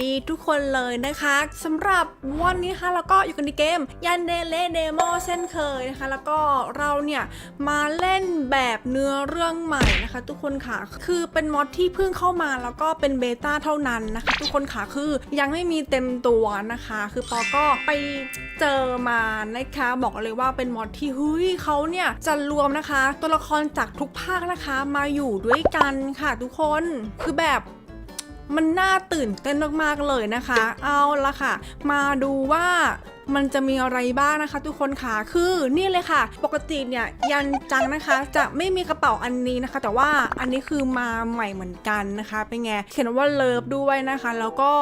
ดีทุกคนเลยนะคะสำหรับวันนี้ค่ะแล้วก็อยู่กันในเกมยันเดเลเดโมเช่นเคยนะคะ แล้วก็เราเนี่ยมาเล่นแบบเนื้อเรื่องใหม่นะคะ ทุกคนค่ะคือเป็นมอดที่เพิ่งเข้ามาแล้วก็เป็นเบต้าเท่านั้นนะคะ ทุกคนค่ะคือยังไม่มีเต็มตัวนะคะ คือปอก็ไปเจอมานะคะ บอกเลยว่าเป็นมอดที่เฮ้ยเขาเนี่ยจะรวมนะคะ ตัวละครจากทุกภาคนะคะมาอยู่ด้วยกันค่ะทุกคนคือแบบ มันน่าตื่นเต้นมากๆเลยนะคะ เอาละค่ะ มาดูว่ามันจะมีอะไรบ้างนะคะ ทุกคนค่ะคือนี่เลยค่ะ ปกติเนี่ยยันจังนะคะ จะไม่มีกระเป๋าอันนี้นะคะ แต่ว่าอันนี้คือมาใหม่เหมือนกันนะคะ เป็นไงเขียนว่าเลิฟด้วยนะคะ แล้วก็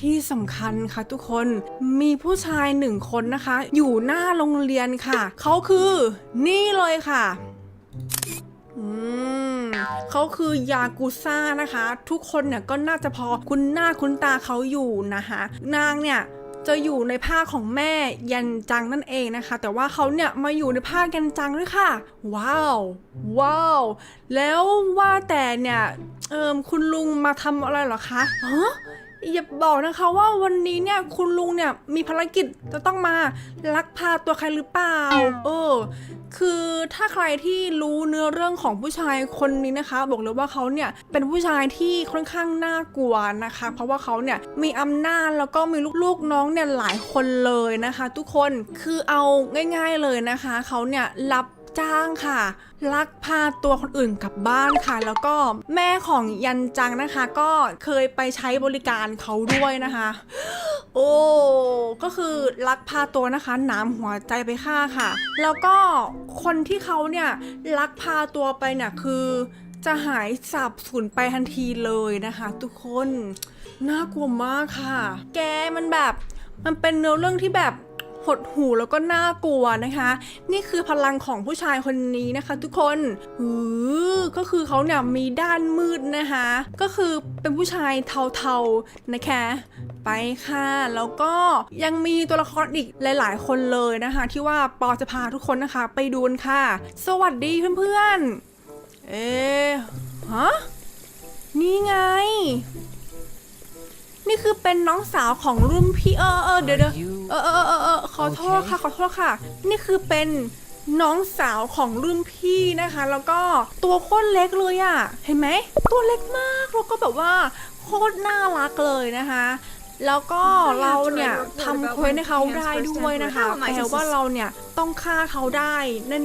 ที่สำคัญค่ะ ทุกคนมีผู้ชายหนึ่งคนนะคะ อยู่หน้าโรงเรียนค่ะเขาคือนี่เลยค่ะอืม เขาคือยากุซ่านะคะ ทุกคนเนี่ยก็น่าจะพอคุ้นหน้าคุ้นตาเขาอยู่นะคะ นางเนี่ยจะอยู่ในผ้าของแม่ยันจังนั่นเองนะคะ แต่ว่าเขาเนี่ยมาอยู่ในผ้ายันจังด้วยค่ะ ว้าว ว้าว แล้วว่าแต่เนี่ยเอิมคุณลุงมาทำอะไรหรอคะฮะ อย่าบอกนะคะว่าวันนี้เนี่ยคุณลุงเนี่ยมีภารกิจจะต้องมาลักพาตัวใครหรือเปล่า เออ คือถ้าใครที่รู้เนื้อเรื่องของผู้ชายคนนี้นะคะ บอกเลยว่าเขาเนี่ยเป็นผู้ชายที่ค่อนข้างน่ากลัวนะคะ เพราะว่าเขาเนี่ยมีอำนาจแล้วก็มีลูกๆน้องเนี่ยหลายคนเลยนะคะ ทุกคนคือเอาง่าย ๆเลยนะคะ เขาเนี่ยรับ จ้างค่ะ ลักพาตัวคนอื่นกลับบ้านค่ะ แล้วก็แม่ของยันจังนะคะ ก็เคยไปใช้บริการเขาด้วยนะคะ โอ้ก็คือลักพาตัวนะคะหนามหัวใจไปฆ่าค่ะ แล้วก็คนที่เขาเนี่ยลักพาตัวไปเนี่ยคือจะหายสับสูญไปทันทีเลยนะคะ ทุกคน น่ากลัวมากค่ะ แกมันแบบมันเป็นเนื้อเรื่องที่แบบ หดหูแล้วก็น่ากลัวนะคะ นี่คือพลังของผู้ชายคนนี้นะคะ ทุกคนหือก็คือเขาเนี่ยมีด้านมืดนะคะ ก็คือเป็นผู้ชายเทาๆนะคะ ไปค่ะ แล้วก็ยังมีตัวละครอีกหลาย ๆ คนเลยนะคะ ที่ว่าปอจะพาทุกคนนะคะ ไปดูนค่ะ สวัสดีเพื่อนๆ เอ๊ฮะ นี่ไง นี่คือเป็นน้องสาวของรุ่นพี่เออเออเดี๋ยวเดี๋ยวเออเออเออเออขอโทษค่ะขอโทษค่ะ นี่คือเป็นน้องสาวของรุ่นพี่นะคะ แล้วก็ตัวโคตรเล็กเลยอะ่ะ เห็นไหม ตัวเล็กมากแล้วก็แบบว่าโคตรน่ารักเลยนะคะ แล้วก็เราเนี่ยทำเควสให้เขาได้ด้วยนะคะแปลว่าเราเนี่ยต้องฆ่าเขาได้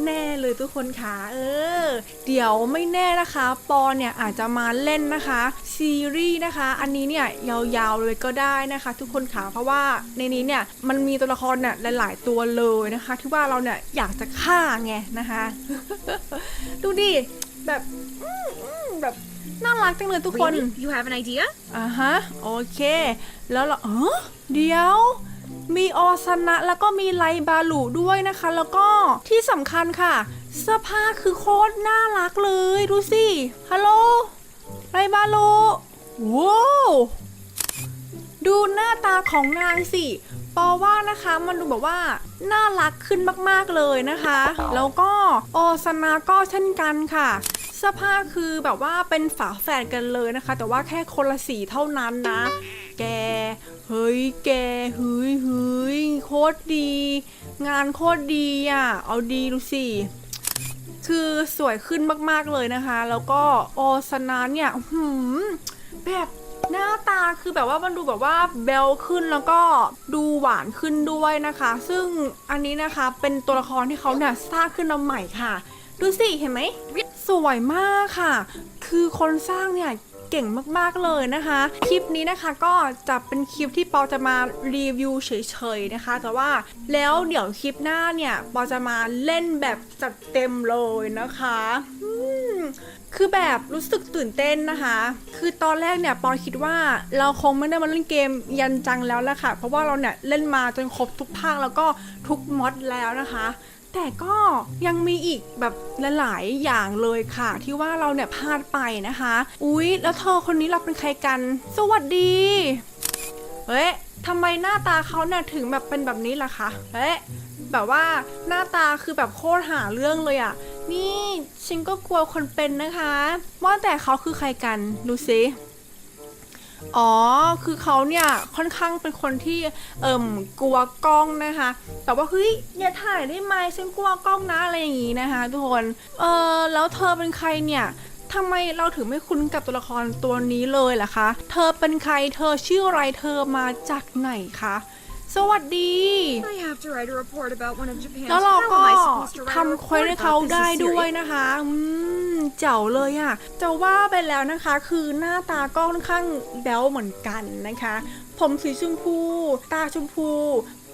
แน่ๆเลยทุกคนค่ะเออ เดี๋ยวไม่แน่นะคะ ปอเนี่ยอาจจะมาเล่นนะคะ ซีรีส์นะคะ อันนี้เนี่ยยาวๆเลยก็ได้นะคะ ทุกคนค่ะเพราะว่าในนี้เนี่ยมันมีตัวละครเนี่ยหลาย ๆ ตัวเลยนะคะ ที่ว่าเราเนี่ยอยากจะฆ่าไงนะคะ ดูดิแบบแบบ น่ารักจังเลยทุกคน Really? You have an idea? อ่าฮะ โอเค แล้วเราเออเดี๋ยว มีออสนะแล้วก็มีไลบาลูด้วยนะคะ แล้วก็ที่สำคัญค่ะ เสื้อผ้าคือโคตรน่ารักเลย ดูสิ ฮัลโหล ไลบาลูว้าวดูหน้าตาของนางสิ ปอว่านะคะมันดูแบบว่าน่ารักขึ้นมากๆเลยนะคะ แล้วก็ออสนาก็เช่นกันค่ะเสื้อผ้าคือแบบว่าเป็นฝาแฝดกันเลยนะคะ แต่ว่าแค่คนละสีเท่านั้นนะ แก เฮ้ย แก เฮ้ยเฮ้ยโคตรดี งานโคตรดีอะ เอาดีดูสิ คือสวยขึ้นมากๆเลยนะคะ แล้วก็ออสนาเนี่ยหือแบบหน้าตาคือแบบว่ามันดูแบบว่าเบลขึ้นแล้วก็ดูหวานขึ้นด้วยนะคะ ซึ่งอันนี้นะคะเป็นตัวละครที่เขาเนี่ยสร้างขึ้นมาใหม่ค่ะ ดูสิเห็นไหมสวยมากค่ะ คือคนสร้างเนี่ยเก่งมากๆเลยนะคะ คลิปนี้นะคะก็จะเป็นคลิปที่ปอจะมารีวิวเฉยๆนะคะ แต่ว่าแล้วเดี๋ยวคลิปหน้าเนี่ยปอจะมาเล่นแบบจัดเต็มเลยนะคะคือแบบรู้สึกตื่นเต้นนะคะ คือตอนแรกเนี่ยปอคิดว่าเราคงไม่ได้มาเล่นเกมยันจังแล้วแหละค่ะ เพราะว่าเราเนี่ยเล่นมาจนครบทุกภาคแล้วก็ทุกมอดแล้วนะคะ แต่ก็ยังมีอีกแบบหลายๆอย่างเลยค่ะ ที่ว่าเราเนี่ยพลาดไปนะคะ อุ๊ย แล้วเธอคนนี้เราเป็นใครกัน สวัสดี เฮ้ยทำไมหน้าตาเขาเนี่ยถึงแบบเป็นแบบนี้ล่ะคะ เฮ้ยแบบว่าหน้าตาคือแบบโคตรหาเรื่องเลยอะ่ะ นี่ฉันก็กลัวคนเป็นนะคะ ว่าแต่เขาคือใครกัน ดูสิ อ๋อ คือเขาเนี่ยค่อนข้างเป็นคนที่เอิ่มกลัวกล้องนะคะ แต่ว่าเฮ้ยอย่าถ่ายได้ไหมฉันกลัวกล้องนะอะไรอย่างงี้นะคะ ทุกคน เออแล้วเธอเป็นใครเนี่ยทำไมเราถึงไม่คุ้นกับตัวละครตัวนี้เลยล่ะคะ เธอเป็นใคร เธอชื่ออะไร เธอมาจากไหนคะ สวัสดี I have to write a report about one of Japan's แล้วเรา How ก็ am I supposed to write a ทำเควส report ให้เขา about this ได้ is ด้วย serious? นะคะอืมเจ๋วเลยอะ่ะจะว่าไปแล้วนะคะ คือหน้าตาก็ค่อนข้างแบ๊วเหมือนกันนะคะ ผมสีชมพู ตาชมพู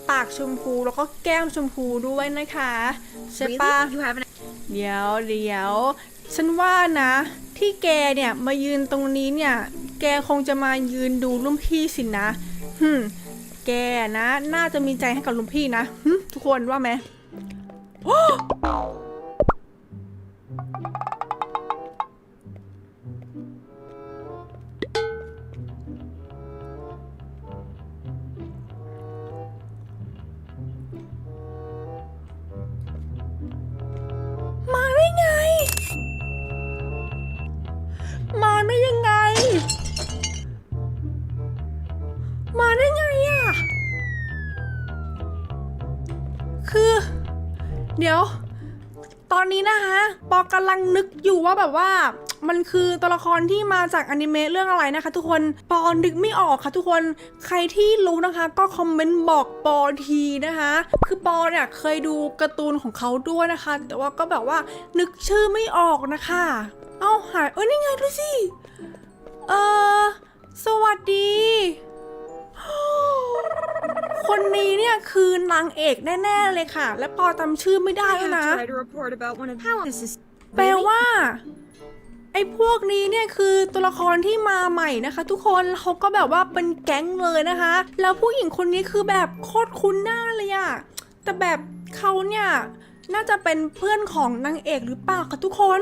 ปากชมพู แล้วก็แก้มชมพูด้วยนะคะ ใช่ปะ Really? You haven't เดี๋ยวเดี๋ยวฉันว่านะ ที่แกเนี่ยมายืนตรงนี้เนี่ย แกคงจะมายืนดูรุ่นพี่สินะฮึม แกนะ น่าจะมีใจให้กับลุงพี่นะทุกคนว่าไหม นะคะปอกำลังนึกอยู่ว่าแบบว่ามันคือตัวละครที่มาจากอนิเมะเรื่องอะไรนะคะ ทุกคนปอนึกไม่ออกค่ะทุกคนใครที่รู้นะคะ ก็คอมเมนต์บอกปอทีนะคะ คือปอเนี่ยเคยดูการ์ตูนของเขาด้วยนะคะ แต่ว่าก็แบบว่านึกชื่อไม่ออกนะคะ เอ้าหายเอ้ยนี่ไงดูสิเออสวัสดี คนนี้เนี่ยคือนางเอกแน่ ๆ เลยค่ะ และปอจำชื่อไม่ได้ I ด้วย have นะ to write a report about one of How this is แปลว่า ไอ้พวกนี้เนี่ยคือตัวละครที่มาใหม่นะคะ ทุกคนเขาก็แบบว่าเป็นแก๊งเลยนะคะ แล้วผู้หญิงคนนี้คือแบบโคตรคุ้นหน้าเลยอะแต่แบบเขาเนี่ยน่าจะเป็นเพื่อนของนางเอกหรือเปล่าคะทุกคน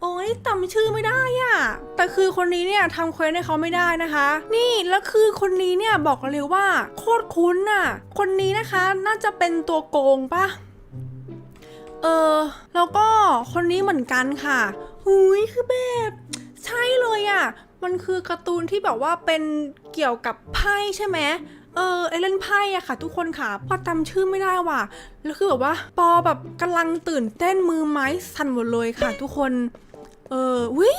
โอ้ยจำชื่อไม่ได้อะแต่คือคนนี้เนี่ยทำเควสให้เขาไม่ได้นะคะ นี่แล้วคือคนนี้เนี่ยบอกเลยว่า โคตรคุ้นอะคนนี้นะคะ น่าจะเป็นตัวโกงปะ เออ แล้วก็คนนี้เหมือนกันค่ะหุยคือแบบใช่เลยอะ่ะ มันคือการ์ตูนที่แบบว่าเป็นเกี่ยวกับไพ่ใช่ไหมเออไอเล่นไพ่อะค่ะ ทุกคนค่ะพอจำชื่อไม่ได้ว่ะ แล้วคือแบบว่า ปอแบบกำลังตื่นเต้นมือไม้สั่นหมดเลยค่ะ ทุกคน เออวิ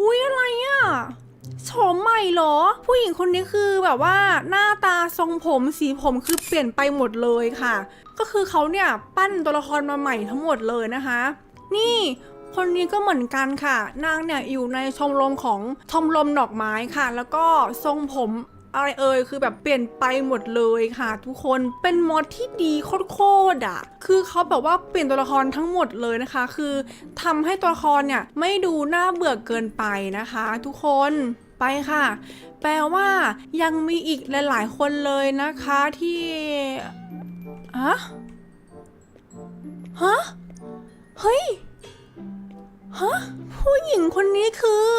อุ้ยอะไรอะ โฉมใหม่เหรอ ผู้หญิงคนนี้คือแบบว่าหน้าตาทรงผมสีผมคือเปลี่ยนไปหมดเลยค่ะ ก็คือเขาเนี่ยปั้นตัวละครมาใหม่ทั้งหมดเลยนะคะ นี่คนนี้ก็เหมือนกันค่ะ นางเนี่ยอยู่ในชมรมของชมรมดอกไม้ค่ะ แล้วก็ทรงผม อะไรเอ่ยคือแบบเปลี่ยนไปหมดเลยค่ะ ทุกคนเป็นมอดที่ดีโคตรๆอะคือเขาแบบว่าเปลี่ยนตัวละครทั้งหมดเลยนะคะ คือทำให้ตัวละครเนี่ยไม่ดูน่าเบื่อเกินไปนะคะ ทุกคนไปค่ะ แปลว่ายังมีอีกหลาย ๆ คนเลยนะคะที่อะฮะเฮ้ยฮะผู้หญิงคนนี้คือ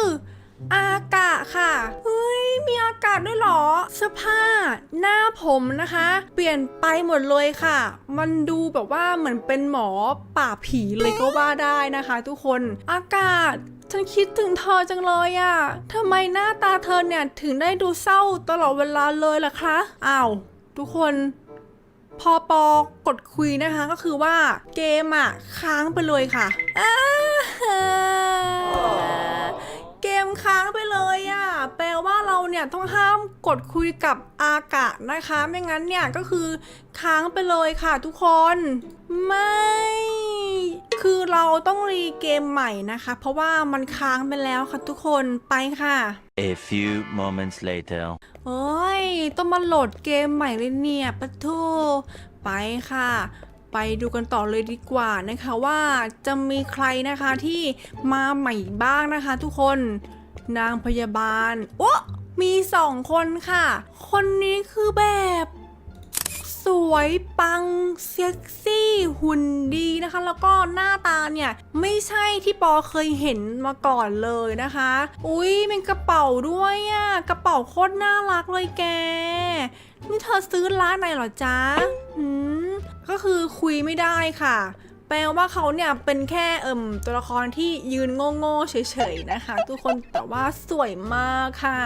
อากะค่ะ เฮ้ย มีอากาศด้วยเหรอ เสื้อผ้า หน้าผมนะคะ เปลี่ยนไปหมดเลยค่ะ มันดูแบบว่าเหมือนเป็นหมอป่าผีเลยก็ว่าได้นะคะ ทุกคน อากาศฉันคิดถึงเธอจังเลยอะทำไมหน้าตาเธอเนี่ยถึงได้ดูเศร้าตลอดเวลาเลยล่ะคะ อ้าว ทุกคน พอปอกดคุยนะคะก็คือว่าเกมอะค้างไปเลยค่ะอ้า เราเนี่ยต้องห้ามกดคุยกับอากะนะคะ ไม่งั้นเนี่ยก็คือค้างไปเลยค่ะทุกคน ไม่ คือเราต้องรีเกมใหม่นะคะ เพราะว่ามันค้างไปแล้วค่ะทุกคนไปค่ะ A few moments later. โอ้ย ต้องมาโหลดเกมใหม่เลยเนี่ยปะโทไปค่ะไปดูกันต่อเลยดีกว่านะคะว่าจะมีใครนะคะที่มาใหม่บ้างนะคะทุกคน นางพยาบาล โอ้ มีสองคนค่ะ คนนี้คือแบบ สวยปัง เซ็กซี่ หุ่นดีนะคะ แล้วก็หน้าตาเนี่ย ไม่ใช่ที่ปอเคยเห็นมาก่อนเลยนะคะ อุ้ยเป็นกระเป๋าด้วยอะ่ะ กระเป๋าโคตรน่ารักเลยแก นี่เธอซื้อร้านไหนหรอจ๊ะหืมก็คือคุยไม่ได้ค่ะ แปลว่าเขาเนี่ยเป็นแค่เอิ่มตัวละครที่ยืนโง่ๆเฉยๆนะคะ ทุกคนแต่ว่าสวยมากค่ะ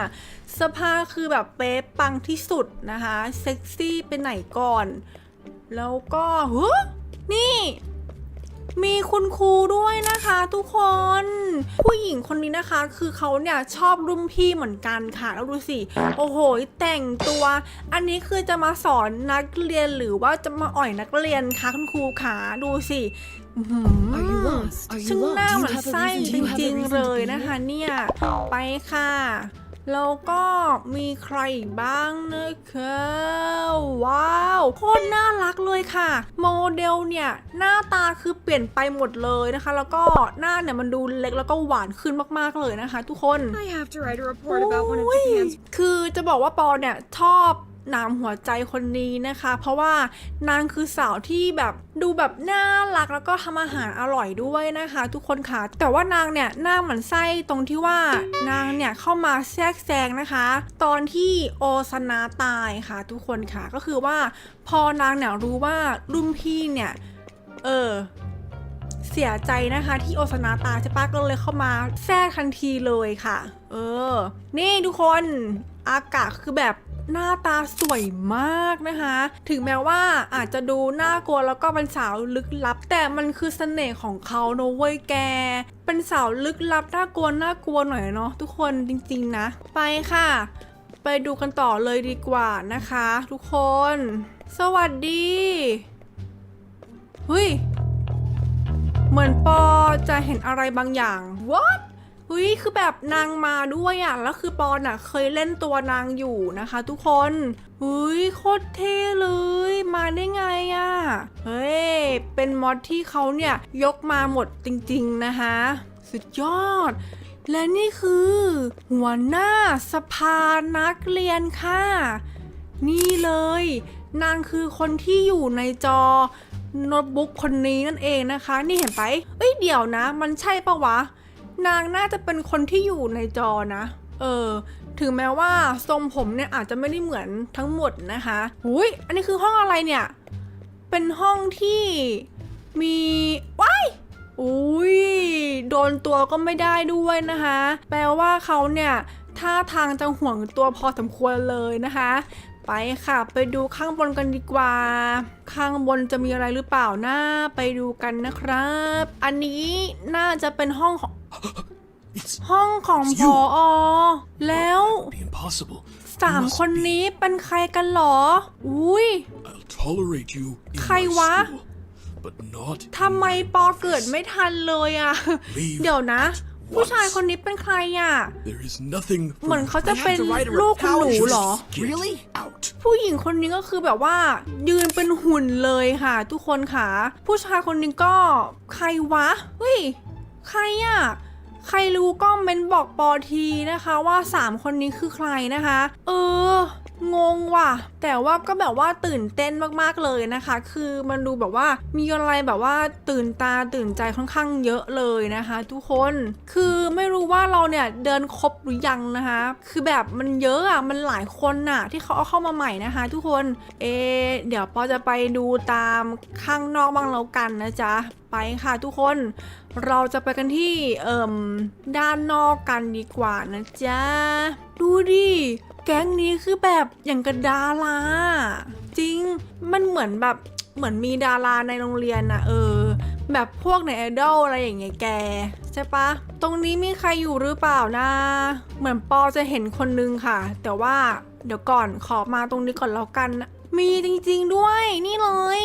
เสื้อผ้าคือแบบเป๊ะปังที่สุดนะคะ เซ็กซี่ไปไหนก่อน แล้วก็เฮ้นี่ มีคุณครูด้วยนะคะทุกคน ผู้หญิงคนนี้นะคะ คือเขาเนี่ยชอบรุ่นพี่เหมือนกันค่ะ แล้วดูสิ โอ้โห แต่งตัว อันนี้คือจะมาสอนนักเรียนหรือว่าจะมาอ่อยนักเรียนคะคุณครูขาดูสิอื้อหือ Are you lost? Are you ช่างหน้า lost? เห Do มื you อน have a ไส้ reason? จ Do you have a ริง reason ๆเลย to be นะคะ here? เนี่ย ไปค่ะ แล้วก็มีใครอีกบ้างนะคะว้าวโคตรน่ารักเลยค่ะ โมเดลเนี่ย หน้าตาคือเปลี่ยนไปหมดเลยนะคะ แล้วก็หน้าเนี่ยมันดูเล็กแล้วก็หวานขึ้นมากๆเลยนะคะ ทุกคน I have to write a report about one of โอ้ย Japan's คือจะบอกว่าปอเนี่ยชอบ นามหัวใจคนนี้นะคะ เพราะว่านางคือสาวที่แบบดูแบบน่ารักแล้วก็ทำอาหารอร่อยด้วยนะคะ ทุกคนค่ะ แต่ว่านางเนี่ยหน้าเหมือนไส้ตรงที่ว่านางเนี่ยเข้ามาแทรกแซงนะคะ ตอนที่โอซนาตายค่ะ ทุกคนค่ะก็คือว่าพอนางเนี่ยรู้ว่ารุ่นพี่เนี่ยเออเสียใจนะคะที่โอซนาตายใช่ปะก็เลยเข้ามาแทรกทันทีเลยค่ะ เออ นี่ทุกคนอากาศคือแบบ หน้าตาสวยมากนะคะ ถึงแม้ว่าอาจจะดูน่ากลัวแล้วก็เป็นสาวลึกลับ แต่มันคือเสน่ห์ของเขาเนอะเว้ยแกเป็นสาวลึกลับน่ากลัวน่ากลัวหน่อยเนาะทุกคนจริง ๆ นะ ไปค่ะ ไปดูกันต่อเลยดีกว่านะคะ ทุกคน สวัสดีเฮ้ยเหมือนปอจะเห็นอะไรบางอย่าง what เฮ้ยคือแบบนางมาด้วยอะแล้วคือปอน่ะเคยเล่นตัวนางอยู่นะคะ ทุกคนเฮ้ยโคตรเท่เลย มาได้ไงอะเฮ้ยเป็นมอดที่เขาเนี่ยยกมาหมดจริงๆนะคะ สุดยอด และนี่คือ หัวหน้าสภานักเรียนค่ะ นี่เลย นางคือคนที่อยู่ในจอโน้ตบุ๊กคนนี้นั่นเองนะคะ นี่เห็นไปเอ้ยเดี๋ยวนะ มันใช่ปะวะ นางน่าจะเป็นคนที่อยู่ในจอนะ เออ ถึงแม้ว่าทรงผมเนี่ยอาจจะไม่ได้เหมือนทั้งหมดนะคะหุยอันนี้คือห้องอะไรเนี่ย เป็นห้องที่มีว้ายอุ้ยโดนตัวก็ไม่ได้ด้วยนะคะ แปลว่าเขาเนี่ยท่าทางจะห่วงตัวพอสมควรเลยนะคะ ไปค่ะ ไปดูข้างบนกันดีกว่า ข้างบนจะมีอะไรหรือเปล่านะไปดูกันนะครับ อันนี้น่าจะเป็นห้องของ ห้องของพ you ออแล้ว be impossible. สาม You must คน be. นี้เป็นใครกันหรอ อุ้ย I'll tolerate you in ใคร my วะ school, but not ทำไมปอเกิดไม่ทันเลยอะ Leave เดี๋ยวนะ at ผู้ชาย once. คนนี้เป็นใครอะ There is nothing. for เหมือน you เขา to จะ do. เป็นลูกคุณหนูเหรอ Just get out. ผู้หญิงคนนี้ก็คือแบบว่า ยืนเป็นหุ่นเลยค่ะ ทุกคนค่ะ ผู้ชายคนนี้ก็ใครวะ เฮ้ย ใครอะ ใครรู้ก็เมนบอกปอทีนะคะว่าสามคนนี้คือใครนะคะ เออ งงว่ะ แต่ว่าก็แบบว่าตื่นเต้นมากๆเลยนะคะ คือมันดูแบบว่ามีอะไรแบบว่าตื่นตาตื่นใจค่อนข้างเยอะเลยนะคะ ทุกคนคือไม่รู้ว่าเราเนี่ยเดินครบหรือยังนะคะ คือแบบมันเยอะอะมันหลายคนน่ะ ที่เขาเอาเข้ามาใหม่นะคะ ทุกคนเอเดี๋ยวปอจะไปดูตามข้างนอกบ้างแล้วกันนะจ๊ะไปค่ะทุกคนเราจะไปกันที่เอ่มด้านนอกกันดีกว่านะจ๊ะ ดูดิ แก๊งนี้คือแบบอย่างกับดาราจริงมันเหมือนแบบเหมือนมีดาราในโรงเรียนนะเออ แบบพวกในไอดอลอะไรอย่างเงี้ยแก ใช่ปะ ตรงนี้มีใครอยู่หรือเปล่านะ เหมือนปอจะเห็นคนนึงค่ะ แต่ว่าเดี๋ยวก่อนขอมาตรงนี้ก่อนแล้วกัน มีจริงๆด้วยนี่เลย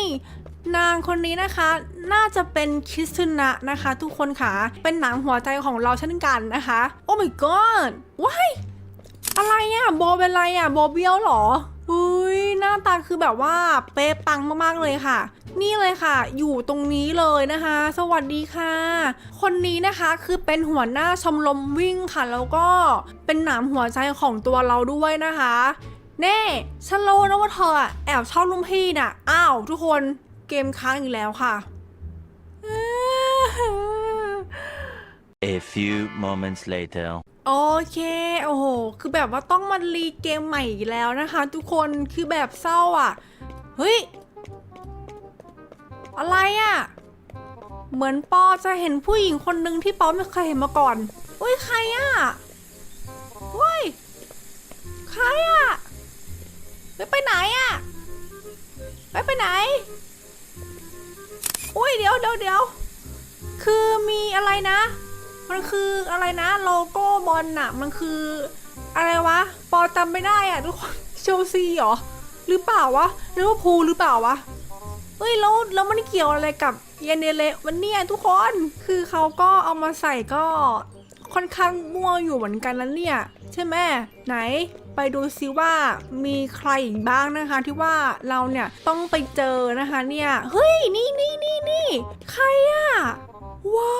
นางคนนี้นะคะ น่าจะเป็นคิสนะนะคะ ทุกคนค่ะ เป็นหนังหัวใจของเราเช่นกันนะคะ โอ้ my god ว้าย อะไรอะโบเป็นไรอะโบเบี้ยวเหรออุ้ยหน้าตาคือแบบว่าเป๊ะปังมากๆเลยค่ะ นี่เลยค่ะ อยู่ตรงนี้เลยนะคะ สวัสดีค่ะ คนนี้นะคะคือเป็นหัวหน้าชมรมวิ่งค่ะ แล้วก็เป็นหนามหัวใจของตัวเราด้วยนะคะเน่ฉันรู้นะว่าเธอแอบชอบรุ่นพี่น่ะ อ้าวทุกคนเกมค้างอีกแล้วค่ะ A few moments later. โอเค โอ้โห คือแบบว่าต้องมารีเกมใหม่อีกแล้วนะคะ ทุกคน คือแบบเศร้าอะ เฮ้ย อะไรอะ เหมือนปอจะเห็นผู้หญิงคนหนึ่งที่ปอไม่เคยเห็นมาก่อน อุ้ยใครอะเฮ้ย ใครอะ ไปไปไหนอะ ไปไปไหน อุ้ยเดี๋ยวเดี๋ยวเดี๋ยว คือมีอะไรนะ มันคืออะไรนะโลโก้บอลน่ะ มันคืออะไรวะปอจำไม่ได้อะทุกคนเชลซีเหรอหรือเปล่าวะหรือว่าพูหรือเปล่าวะเอ้ยแล้วแล้วมันเกี่ยวอะไรกับเยนเนเลวันเนี่ยทุกคนคือเขาก็เอามาใส่ก็ค่อนข้างมั่วอยู่เหมือนกันแล้วเนี่ย ใช่ไหมไหนไปดูซิว่ามีใครอีกบ้างนะคะที่ว่าเราเนี่ยต้องไปเจอนะคะเนี่ยเฮ้ยนี่นี่นี่นี่ใครอะ ว้า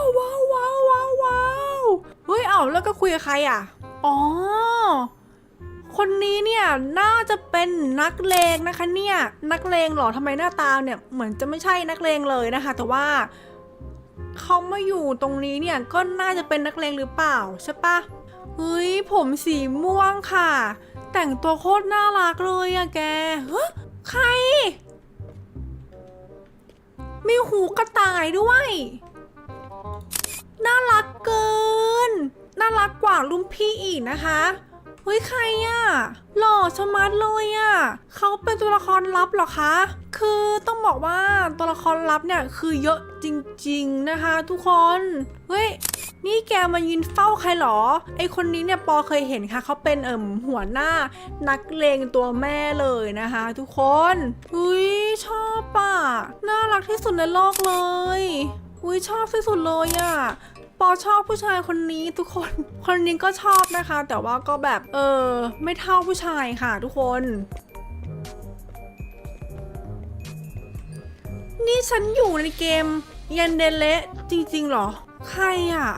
วว้าวว้าวว้าวว้าวเฮ้ยเอาแล้วก็คุยกับใครอะ อ๋อ คนนี้เนี่ยน่าจะเป็นนักเลงนะคะเนี่ยนักเลงเหรอทำไมหน้าตาเนี่ยเหมือนจะไม่ใช่นักเลงเลยนะคะ แต่ว่าเขามาอยู่ตรงนี้เนี่ยก็น่าจะเป็นนักเลงหรือเปล่าใช่ปะเฮ้ยผมสีม่วงค่ะ แต่งตัวโคตรน่ารักเลยอะแกเฮ้ยใคร มีหูกระต่ายด้วย น่ารักเกิน น่ารักกว่ารุ่นพี่อีกนะคะ เฮ้ยใครอะหล่อชะมัดเลยอะเขาเป็นตัวละครลับเหรอคะ คือต้องบอกว่าตัวละครลับเนี่ยคือเยอะจริง ๆนะคะ ทุกคน เฮ้ย นี่แกมายืนเฝ้าใครเหรอ ไอคนนี้เนี่ยปอเคยเห็นค่ะ เขาเป็นเอิ่มหัวหน้า นักเลงตัวแม่เลยนะคะ ทุกคน อุ้ยชอบอะน่ารักที่สุดในโลกเลย อุ้ยชอบที่สุดเลยอะปอชอบผู้ชายคนนี้ทุกคน คนนี้ก็ชอบนะคะ แต่ว่าก็แบบเออไม่เท่าผู้ชายค่ะ ทุกคนนี่ฉันอยู่ในเกมยันเดเลจริงๆเหรอ ใครอะ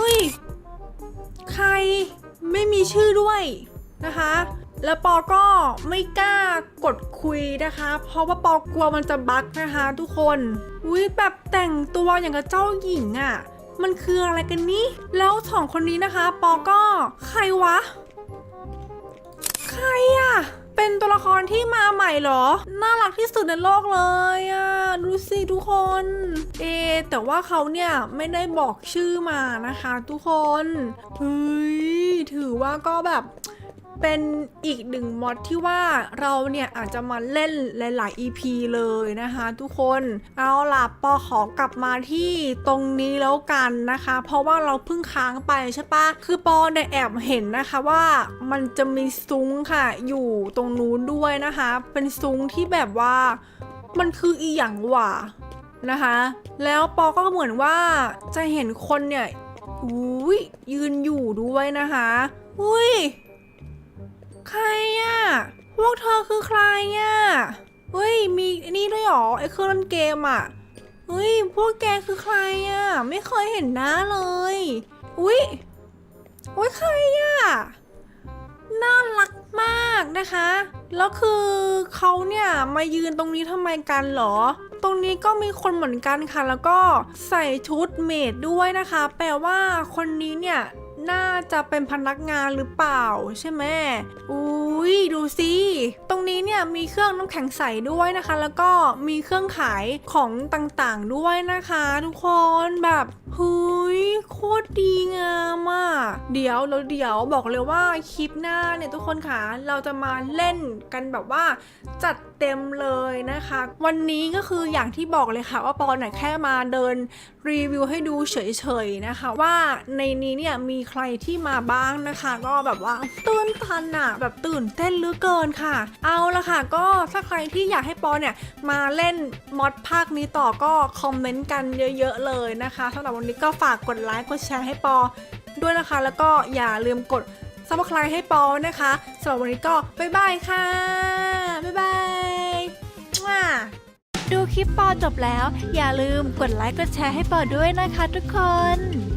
เฮ้ย ใครไม่มีชื่อด้วยนะคะ แล้วปอก็ไม่กล้ากดคุยนะคะ เพราะว่าปอกลัวมันจะบั๊กนะคะทุกคนอุ้ยแบบแต่งตัวอย่างกับเจ้าหญิงอะ่ะ มันคืออะไรกันนี่แล้วสองคนนี้นะคะ ปอก็ใครวะ ใครอะ เป็นตัวละครที่มาใหม่เหรอ น่ารักที่สุดในโลกเลยอะ ดูสิทุกคน เอ แต่ว่าเขาเนี่ยไม่ได้บอกชื่อมานะคะ ทุกคน เฮ้ย ถือว่าก็แบบ เป็นอีกหนึ่งมอดที่ว่าเราเนี่ยอาจจะมาเล่นหลาย ๆ EP เลยนะคะทุกคน เอาล่ะปอขอกลับมาที่ตรงนี้แล้วกันนะคะ เพราะว่าเราเพิ่งค้างไปใช่ปะคือปอเนี่ยแอบเห็นนะคะว่ามันจะมีซุ้งค่ะ อยู่ตรงนู้นด้วยนะคะ เป็นซุ้งที่แบบว่ามันคืออีหยังหว่านะคะ แล้วปอก็เหมือนว่าจะเห็นคนเนี่ยอุ้ยยืนอยู่ด้วยนะคะ อุ้ย ใครอะพวกเธอคือใครอะเฮ้ย มีนี่ด้วยเหรอไอ้เครื่องเล่นเกมอะเฮ้ย พวกแกคือใครอะไม่เคยเห็นหน้าเลย อุ้ยอุ้ยใครอะน่ารักมากนะคะ แล้วคือเขาเนี่ยมายืนตรงนี้ทำไมกันเหรอ ตรงนี้ก็มีคนเหมือนกันค่ะ แล้วก็ใส่ชุดเมดด้วยนะคะ แปลว่าคนนี้เนี่ย น่าจะเป็นพนักงานหรือเปล่าใช่ไหมอุ้ยดูสิตรงนี้เนี่ยมีเครื่องน้ำแข็งใสด้วยนะคะ แล้วก็มีเครื่องขายของต่างๆด้วยนะคะ ทุกคนแบบเฮ้ยโคตรดีงามอะเดี๋ยวแล้วเดี๋ยวบอกเลยว่าคลิปหน้าเนี่ยทุกคนค่ะเราจะมาเล่นกันแบบว่าจัดเต็มเลยนะคะ วันนี้ก็คืออย่างที่บอกเลยค่ะว่าปอนน่ะแค่มาเดินรีวิวให้ดูเฉยๆนะคะ ว่าในนี้เนี่ยมีใครรที่มาบ้างนะคะ ก็แบบว่าตื่นตันอะแบบตื่นเต้นเหลือเกินค่ะ เอาละค่ะ ก็ถ้าใครที่อยากให้ปอเนี่ยมาเล่นมอดภาคนี้ต่อก็คอมเมนต์กันเยอะ ๆ เลยนะคะสำหรับวันนี้ก็ฝากกดไลค์กดแชร์ให้ปอด้วยนะคะ แล้วก็อย่าลืมกดซับสไครต์ให้ปอนะคะสำหรับวันนี้ก็บ๊ายบายค่ะ บ๊ายบายดูคลิปปอจบแล้ว อย่าลืมกดไลค์กดแชร์ให้ปอด้วยนะคะทุกคน